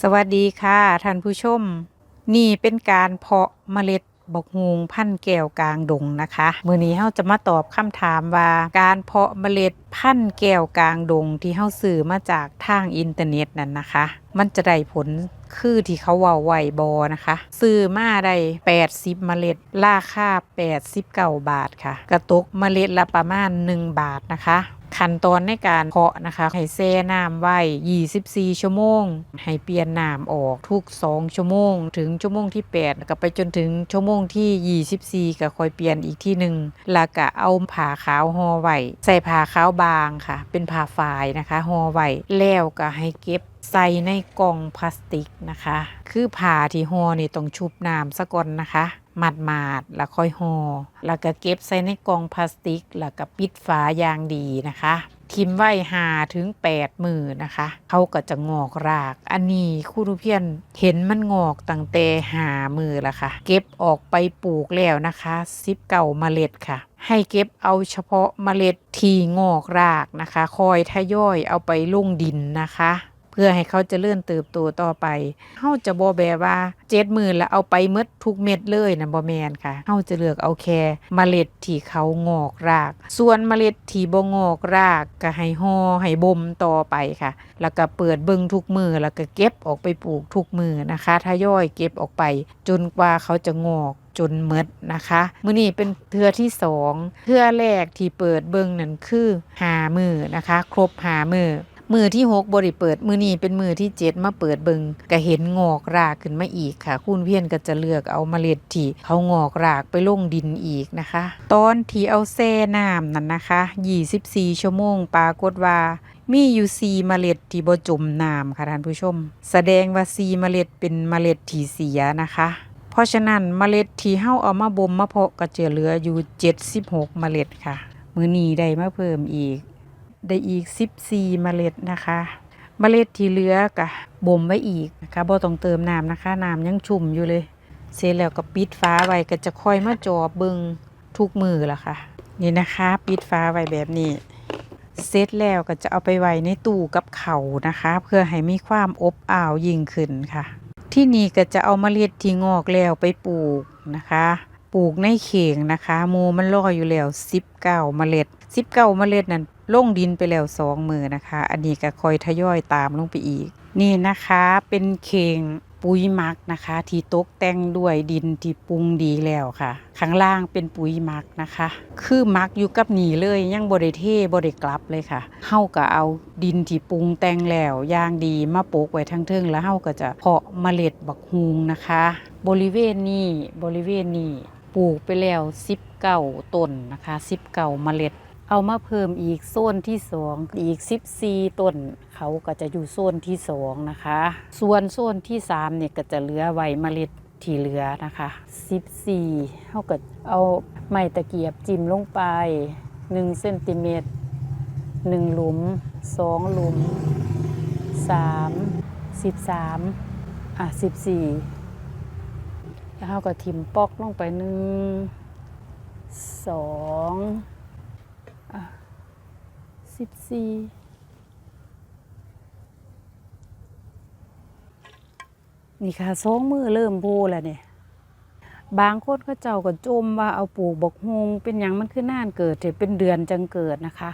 สวัสดีค่ะท่านผู้ชม นี่เป็นการเพาะเมล็ดบกฮวงพันแก้วกลางดงนะคะ มือนี้เราจะมาตอบคำถามว่าการเพาะเมล็ด พันแก้วกลางดงที่เฮาซื้อมาจากทางอินเทอร์เน็ตนั่นนะคะ มันจะได้ผลคือที่เขาว้าไวบ่นะคะ ซื้อมาได้80 เมล็ด ราคา 89 บาทค่ะ กระตุกเมล็ดละประมาณ 1 บาทนะคะขั้นตอนในการเพาะนะคะ ให้แช่น้ำไว้ 24 ชั่วโมง ให้เปลี่ยนน้ำออกทุก 2 ชั่วโมง ถึงชั่วโมงที่8แล้วก็ไปจนถึงชั่วโมงที่ 24 ก็ค่อยเปลี่ยนอีกที่หนึ่งแล้วก็เอาผ้าขาวห่อไว้ ใส่ผ้าขาวบางค่ะ เป็นผ้าฝายนะคะห่อไว้แล้วก็ให้เก็บใส่ในกล่องพลาสติกนะคะ คือผ้าที่ห่อนี่ต้องชุบน้ำซะก่อนนะคะมัดมาดๆแล้วค่อยห่อแล้วก็เก็บใส่ในกล่องพลาสติก แล้วก็ปิดฝาอย่างดีนะคะ ทิมไว้หาถึง 8 มือนะคะ เขาก็จะงอกราก อันนี้ครูรุเพียนเห็นมันงอกตั้งแต่หามือละค่ะ เก็บออกไปปลูกแล้วนะคะซิบเก่าเมล็ดค่ะ ให้เก็บเอาเฉพาะเมล็ดที่งอกรากนะคะ คอยทยอยเอาไปลงดินนะคะ เพื่อให้เขาจะเลื่อนเติบโตต่อไปเฮาจะบ่แบบว่าเจ็ดหมื่นแล้วเอาไปหมดทุกเม็ดเลยนะบ่แมนค่ะเฮาจะเลือกเอาแค่เมล็ดที่เขางอกราก ส่วนเมล็ดที่บ่งอกรากก็ให้ห่อให้บ่มต่อไปค่ะ แล้วก็เปิดเบิ่งทุกมือแล้วก็เก็บออกไปปลูกทุกมือนะคะทยอยเก็บออกไป จนกว่าเขาจะงอก จนเมดนะคะมื้อนี้เป็นเทือที่สองเทือแรกที่เปิดเบิ่งนั่นคือหามือนะคะ ครบหามือมือที่หกบริเปิด มือนี้เป็นมือที่เจ็ดมาเปิดเบิงก็เห็นงอกรากขึ้นมาอีกค่ะ คุณเพียนก็จะเลือกเอาเมล็ดที่เขางอกรากไปลงดินอีกนะคะ ตอนที่เอาแช่น้ำนั่นนะคะ24 ชั่วโมงปรากฏว่ามีอยู่ซีเมล็ดที่บ่จมน้ำค่ะท่านผู้ชม แสดงว่าซีเมล็ดเป็นเมล็ดที่เสียนะคะ เพราะฉะนั้นเมล็ดที่เฮาเอามาบ่มมาเพาะก็จะเหลืออยู่ 76 เมล็ดค่ะ มื้อนี้ได้มาเพิ่มอีก ได้อีก 14 เมล็ดนะคะเมล็ดที่เหลือกะบ่มไว้อีกนะคะบ่ต้องเติมน้ำนะคะน้ำยังชุ่มอยู่เลย เสร็จแล้วก็ปิดฟ้าไว้ก็จะค่อยมาจอบเบิงทุกมือละค่ะ นี่นะคะ ปิดฟ้าไว้แบบนี้เสร็จแล้วก็จะเอาไปไว้ในตู้กับเขานะคะ เพื่อให้มีความอบอ้าวยิ่งขึ้นค่ะ ที่นี่ก็จะเอาเมล็ดที่งอกแล้วไปปลูกนะคะ ปลูกในเข่งนะคะมูมันรออยู่แล้ว19เมล็ด19เมล็ดนั้นลงดินไปแล้วสองมือนะคะ อันนี้ก็คอยทยอยตามลงไปอีก นี่นะคะเป็นเข่ง ปุ๋ยหมักนะคะ ที่ตกแต่งด้วยดินที่ปรุงดีแล้วค่ะ ข้างล่างเป็นปุ๋ยหมักนะคะ คือหมักอยู่กับหนีเลยยังบริเทบริกลับเลยค่ะเฮาก็เอาดินที่ปรุงแต่งแล้วย่างดีมาปลูกไว้ทั้งเทิงแล้วเฮาก็จะเพาะเมล็ดบักฮุงนะคะ บริเวณนี้บริเวณนี้ปลูกไปแล้ว19ต้นนะคะ19เมล็ด เอามาเพิ่มอีกโซนที่สองอีก 14 ต้น เขาก็จะอยู่โซนที่สองนะคะ ส่วนโซนที่3เนี่ยก็จะเหลือไว้เมล็ดที่เหลือนะคะ 14เขาก็เอาไม้ตะเกียบจิ้มลงไป1เซนติเมตร1หลุม 2 หลุม 3 13 อะ 14 แล้วเขาก็ทิมปอกลงไปหนึ่ง สิบสี่นี่ค่ะสองมือเริ่มโบแล้วเนี่ยบางคนเขาเจ้าก็จมว่าเอาปลูกบกฮงเป็นอย่างมันคือน่านเกิดแต่เป็นเดือนจังเกิดนะคะ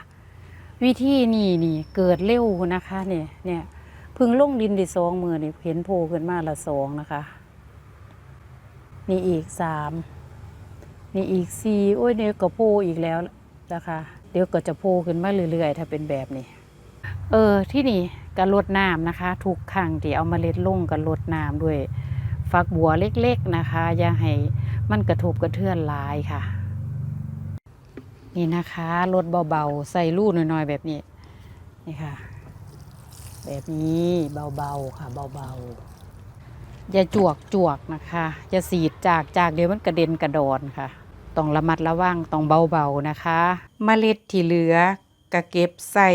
วิธีนี่นี่เกิดเร็วนะคะเนี่ยเนี่ยพึ่งลงดินได้สองมือนี่เห็นโผล่ขึ้นมาละสองนะคะ นี่อีกสามนี่อีกสี่โอ้ยเดี๋ยวก็โผอีกแล้วนะคะ เดี๋ยวก็จะโผล่ขึ้นมาเรื่อยๆ ถ้าเป็นแบบนี้ เออที่นี่ก็ลดน้ำนะคะ ทุกครั้งที่เอามาเล็ดลงก็ลดน้ำด้วยฝักบัวเล็กๆนะคะ อย่าให้มันกระทบกระเทือนลายค่ะ นี่นะคะลดเบาๆ ใส่ลูกน้อยๆ แบบนี้ นี่ค่ะ แบบนี้เบาๆค่ะเบาๆอย่าจวกจวกนะคะ อย่าสีดจากจากเดี๋ยวมันกระเด็นกระดอนค่ะ ต้องระมัดระวังต้องเบาๆนะคะ เมล็ดที่เหลือกะเก็บใส่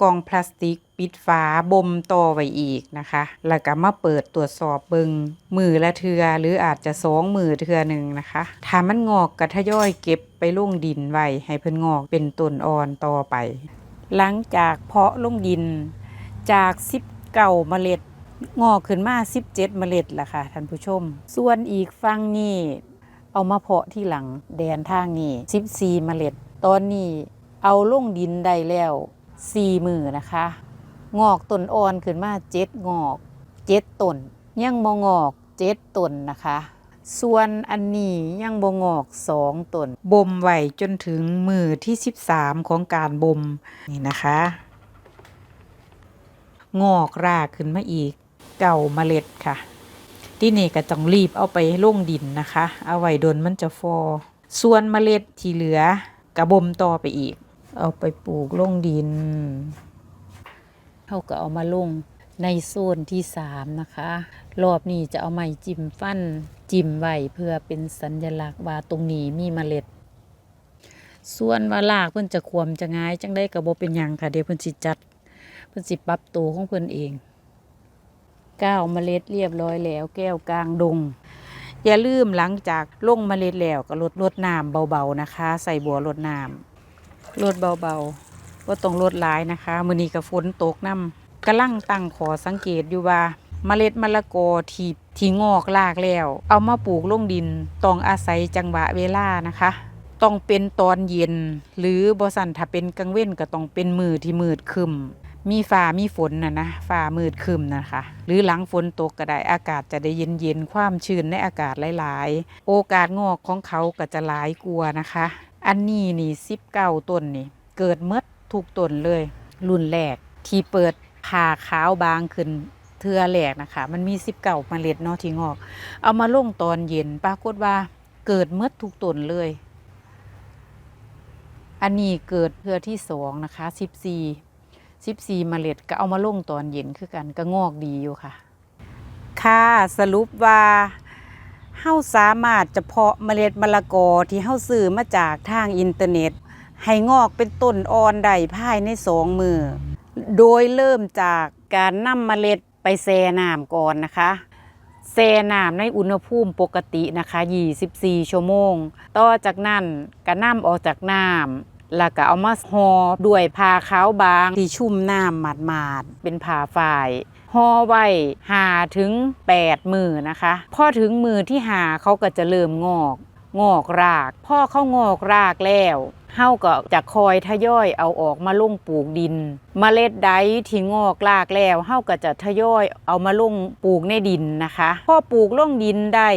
กล่องพลาสติกปิดฝาบ่มต่อไว้อีกนะคะ แล้วก็มาเปิดตรวจสอบเบิงมือละเทือหรืออาจจะสองมือเทือหนึ่งนะคะ ถ้ามันงอกกระทยอยเก็บไปลงดินไว้ให้เพิ่นงอกเป็นต้นอ่อนต่อไป หลังจากเพาะลงดินจากสิบเก่าเมล็ดงอกขึ้นมา 17 เมล็ดล่ะค่ะท่านผู้ชม ส่วนอีกฝั่งนี้ เอามาเพาะที่หลังแดนทางนี้ 14 เมล็ด ตอนนี้เอาลงดินได้แล้ว 4 มือนะคะ งอกต้นอ่อนขึ้นมา7งอก 7ต้นยังบ่งอก 7ต้นนะคะ ส่วนอันนี้ยังบ่งอก 2ต้นบ่มไว้จนถึงมือที่ 13 ของการบ่มนี่นะคะ งอกรากขึ้นมาอีกเก่าเมล็ดค่ะ ที่นี่ก็ต้องรีบเอาไปลงดินนะคะ เอาไว้โดนมันจะฟอ ส่วนเมล็ดที่เหลือกระบมต่อไปอีก เอาไปปลูกลงดินเขาก็เอามาลงในโซนที่สามนะคะ รอบนี้จะเอาไม้จิ้มฟันจิ้มไว้เพื่อเป็นสัญญลักษณ์ว่าตรงนี้มีเมล็ด ส่วนว่าลากเพิ่นจะควมจะง่ายจังได้กระบเป็นยังค่ะเดี๋ยวเพิ่นสิจัด เพิ่นสิปรับตัวของเพิ่นเอง ก้าเมล็ดเรียบร้อยแล้ว แก้วกลางดง อย่าลืมหลังจากลงเมล็ดแล้วก็ลดลดน้ำเบาๆนะคะ ใส่บัวลดน้ำลดเบาๆว่าต้องลดหลายนะคะมือนี้ก็ฝนตกน้ำกำลังตั้งขอสังเกตอยู่ว่าเมล็ดมะละกอที่ที่งอกลากแล้ว เอามาปลูกลงดินต้องอาศัยจังหวะเวลานะคะ ต้องเป็นตอนเย็น หรือบสันถ้าเป็นกลางเว้นก็ต้องเป็นมือที่มืดคึม มีฟ้ามีฝนนะนะฟ้ามืดคึมนะคะ หรือหลังฝนตกก็ได้อากาศจะได้เย็นเย็นๆความชื้นในอากาศหลาย ๆ โอกาสงอกของเขาก็จะหลายกลัวนะคะ อันนี้นี่สิบเก้าต้นนี่ เกิดเมดทุกต้นเลย รุ่นแรก ที่เปิดผ่าขาวบางขึ้นเทือแรกนะคะ มันมีสิบเก้าเมล็ดเนาะที่งอก เอามาลงตอนเย็นปรากฏว่าเกิดเมดทุกต้นเลย อันนี้เกิดเพื่อที่สองนะคะสิบสี่ สิบสี่เมล็ดก็เอามาลงตอนเย็นคือกันก็งอกดีอยู่ค่ะ ค่ะสรุปว่าเฮาสามารถจะเพาะเมล็ดมะละกอที่เฮาซื้อมาจากทางอินเทอร์เน็ต ให้งอกเป็นต้นอ่อนได้ภายในสองมือ โดยเริ่มจากการนำเมล็ดไปแช่น้ำก่อนนะคะแช่น้ำในอุณหภูมิปกตินะคะ 24 ชั่วโมง ต่อจากนั้นก็นำออกจากน้ำ แล้วก็เอามาห่อด้วยผ้าขาวบางที่ชุ่มน้ำหมาดๆเป็นผ้าฝ้ายห่อไว้หาถึง 8 มือนะคะ พอถึงมือที่หาเขาก็จะเริ่มงอก งอกราก พ่อเขางอกรากแล้ว เฮาก็จะคอยทยอยเอาออกมาลงปลูกดินเมล็ดใดที่งอกรากแล้วเฮาก็จะทยอยเอามาลงปลูกในดินนะคะพอปลูกลงดินได้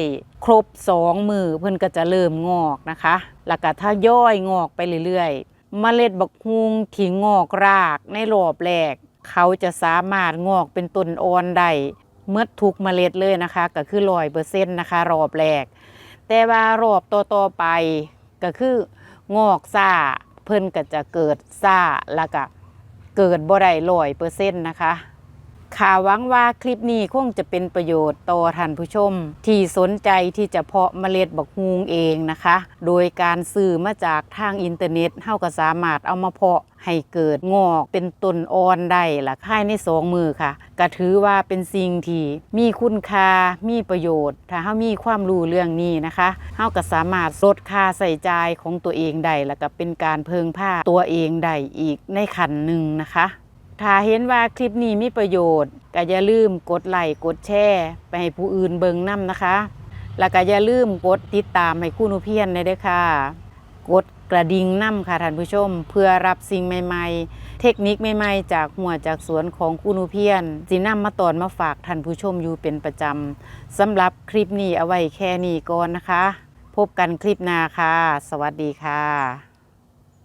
ครบสองมือเพิ่นก็จะเริ่มงอกนะคะแล้วก็ทยอยงอกไปเรื่อยๆเมล็ดบักฮุงที่งอกรากในรอบแรก เขาจะสามารถงอกเป็นต้นอ่อนได้เมื่อทุกเมล็ดเลยนะคะ ก็คือร้อยเปอร์เซ็นต์นะคะ รอบแรก แต่ว่ารอบต่อๆไปก็คือ งอกซ่า เพิ่นก็จะเกิดซ่าแล้วก็เกิดบ่ได้ร้อยเปอร์เซ็นต์นะคะ ข่าหวังว่าคลิปนี้คงจะเป็นประโยชน์ต่อท่านผู้ชม ที่สนใจที่จะเพาะเมล็ดบักฮุงเองนะคะ โดยการซื้อมาจากทางอินเทอร์เน็ตเฮาก็สามารถเอามาเพาะให้เกิดงอกเป็นต้นอ่อนได้ละค่ายในสองมือค่ะก็ถือว่าเป็นสิ่งที่มีคุณค่ามีประโยชน์ ถ้าเฮามีความรู้เรื่องนี้นะคะเฮาก็สามารถลดค่าใส่จ่ายของตัวเองได้แล้วก็เป็นการเพิงผ้าตัวเองได้อีกในขันหนึ่งนะคะ ถ้าเห็นว่าคลิปนี้มีประโยชน์ก็อย่าลืมกดไลค์กดแชร์ไปให้ผู้อื่นเบิ่งนํนะคะ แล้วก็อย่าลืมกดติดตามให้คู่นุเพียนได้ด้วยค่ะ กดกระดิ่งนํค่ะท่านผู้ชม เพื่อรับสิ่งใหม่ๆ เทคนิคใหม่ๆ จากหัวจากสวนของคู่นุเพียนสินำมาตอนมาฝากท่านผู้ชมอยู่เป็นประจำสำหรับคลิปนี้เอาไว้แค่นี้ก่อนนะคะ พบกันคลิปหน้าค่ะ สวัสดีค่ะ